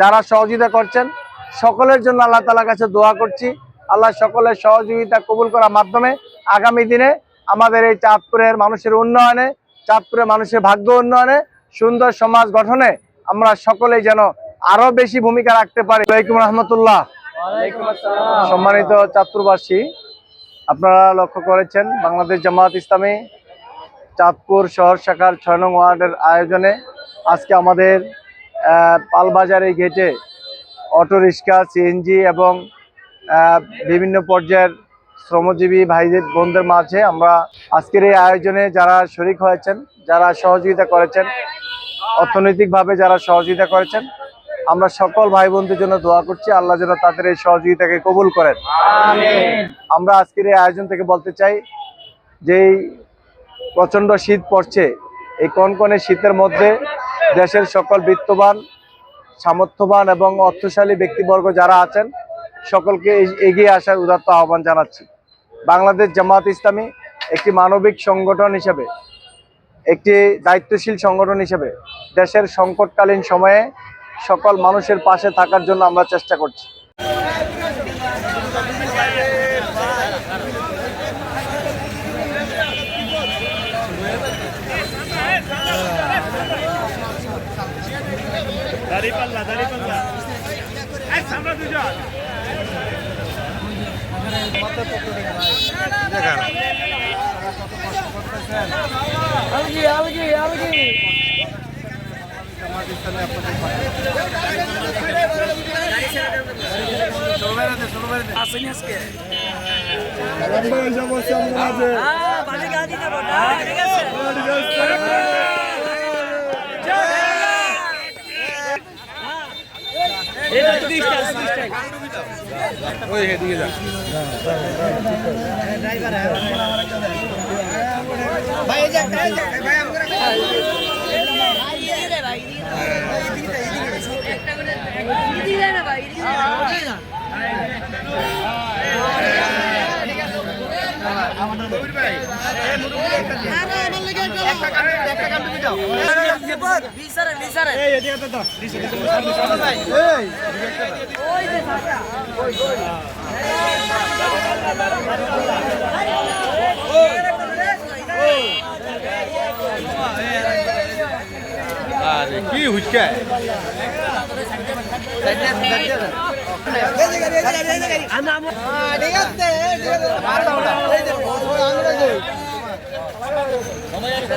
যারা সহযোগিতা করছেন সকলের জন্য আল্লাহ তালার কাছে দোয়া করছি। আল্লাহ সকলের সহযোগিতা কবুল করার মাধ্যমে আগামী দিনে আমাদের এই চাঁদপুরের মানুষের উন্নয়নে চাঁদপুরের মানুষের ভাগ্য উন্নয়নে সুন্দর সমাজ গঠনে আমরা সকলেই যেন আরও বেশি ভূমিকা রাখতে পারি। ওয়ালাইকুম রহমতুল্লাহ। সম্মানিত চাঁদপুরবাসী আপনারা লক্ষ্য করেছেন বাংলাদেশ জামাত ইসলামী চাঁদপুর শহর শাখার ছয় নং ওয়ার্ডের আয়োজনে আজকে আমাদের আহ, পালবাজার এই গেটে অটো রিক্সা সিএনজি এবং বিভিন্ন পর্যায়ের শ্রমজীবী ভাইদের বোনদের মাঝে আমরা আজকের এই আয়োজনে যারা শরিক হয়েছেন যারা সহযোগিতা করেছেন অর্থনৈতিকভাবে যারা সহযোগিতা করেছেন আমরা সকল ভাই বোনদের জন্য দোয়া করছি আল্লাহ যেন তাদের এই সহযোগিতাকে কবুল করেন। আমরা আজকের এই আয়োজন থেকে বলতে চাই যে এই প্রচণ্ড শীত পড়ছে এই কনকনে শীতের মধ্যে দেশের সকল বিত্তবান, সামর্থ্যবান এবং অর্থশালী ব্যক্তিবর্গ যারা আছেন, সকলকে এগিয়ে আসার উদাত্ত আহ্বান জানাচ্ছি। বাংলাদেশ জামাত ইসলামী একটি মানবিক সংগঠন হিসেবে, একটি দায়িত্বশীল সংগঠন হিসেবে দেশের সংকটকালীন সময়ে সকল মানুষের পাশে থাকার জন্য আমরা চেষ্টা করছি। দাঁড়িপাল্লা দাঁড়িপাল্লা। সামনে দুজন। আলগি আলগি। আলগি আসেনি আজকে বাড়ি গাড়ি নেব ঠিক আছে এটা ত্রিশটা ত্রিশটা লিসারে লিসারে এই এদিকে তো দাও দিছে দিছে ওই যে থাকা আরে কি হুচকা?